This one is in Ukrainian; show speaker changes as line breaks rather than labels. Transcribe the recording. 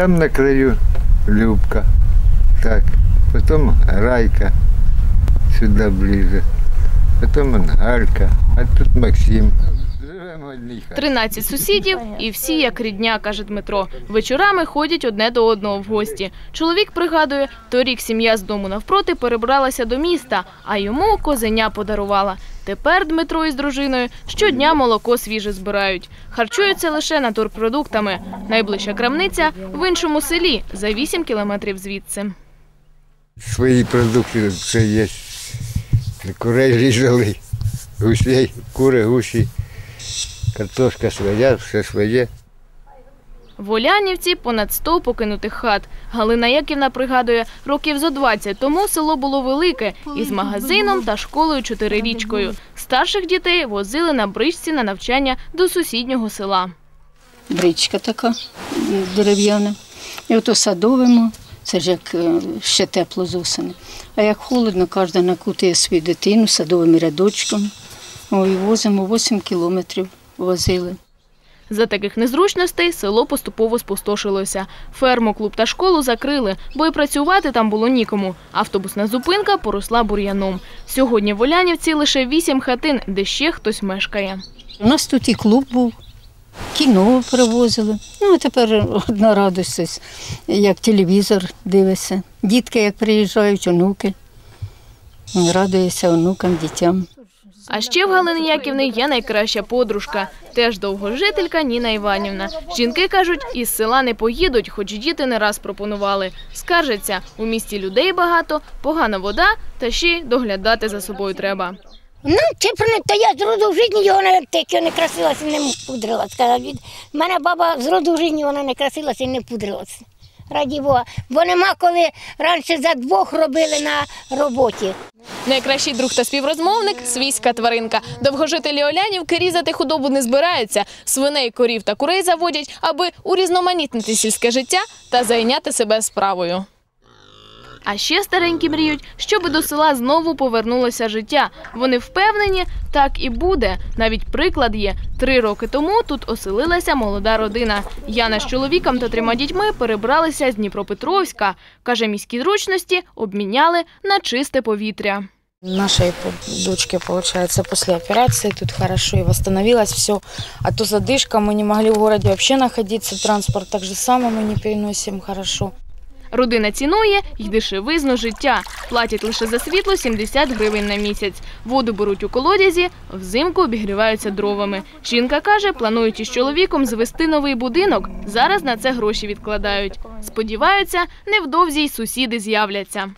Там на краю Любка. Так. Потом Райка сюда ближе. Потом Галька. А тут Максим. Живемо в одній хаті.
13 сусідів і всі як рідня, каже Дмитро. Вечорами ходять одне до одного в гості. Чоловік пригадує, торік сім'я з дому навпроти перебралася до міста, а йому козеня подарувала. Тепер Дмитро із дружиною щодня молоко свіже збирають. Харчуються лише натурпродуктами. Найближча крамниця в іншому селі за 8 кілометрів звідси.
Свої продукти все є. Курей різали, гусей, кури, гусі, картошка своя, все своє.
В Олянівці понад 100 покинутих хат. Галина Яківна пригадує, років зо 20 тому село було велике із магазином та школою чотирирічкою. Старших дітей возили на бричці на навчання до сусіднього села.
бричка така дерев'яна. І ото садовимо, це ж як е, ще тепло з осени. А як холодно, кожен накутує свою дитину садовим рядочком. Ой, возимо 8 кілометрів возили.
За таких незручностей село поступово спустошилося. Ферму, клуб та школу закрили, бо і працювати там було нікому. Автобусна зупинка поросла бур'яном. Сьогодні в Олянівці лише вісім хатин, де ще хтось мешкає.
У нас тут і клуб був, кіно привозили. Ну, а тепер одна радість, ось, як телевізор дивишся. Дітки, як приїжджають, онуки. Радується онукам, дітям.
А ще в Галини Яківни є найкраща подружка, теж довгожителька Ніна Іванівна. Жінки кажуть, із села не поїдуть, хоч діти не раз пропонували. Скаржаться, у місті людей багато, погана вода, та ще й доглядати за собою треба.
Ну, чепно, то я з роду в житті його не тільки не красилася не пудрила. Сказав, від мене баба з роду в житті вона не красилася і не пудрилася. Раді Бога. Бо нема коли раніше за двох робили на роботі.
Найкращий друг та співрозмовник свійська тваринка. Довгожителі Олянівки різати худобу не збираються. Свиней, корів та курей заводять, аби урізноманітнити сільське життя та зайняти себе справою. А ще старенькі мріють, щоб до села знову повернулося життя. Вони впевнені, так і буде. Навіть приклад є. Три роки тому тут оселилася молода родина. Яна з чоловіком та трьома дітьми перебралися з Дніпропетровська. Каже, міські зручності обміняли на чисте повітря.
Нашей по- дочке, получается, после операции тут хорошо и восстановилось все. А то задышка, мы не могли в городе вообще находиться, транспорт так же само мы не переносим хорошо.
Родина цінує й дешевизну життя. Платять лише за світло 70 гривень на місяць. Воду беруть у колодязі, взимку обігріваються дровами. Жінка каже, планують із чоловіком звести новий будинок. Зараз на це гроші відкладають. Сподіваються, невдовзі й сусіди з'являться.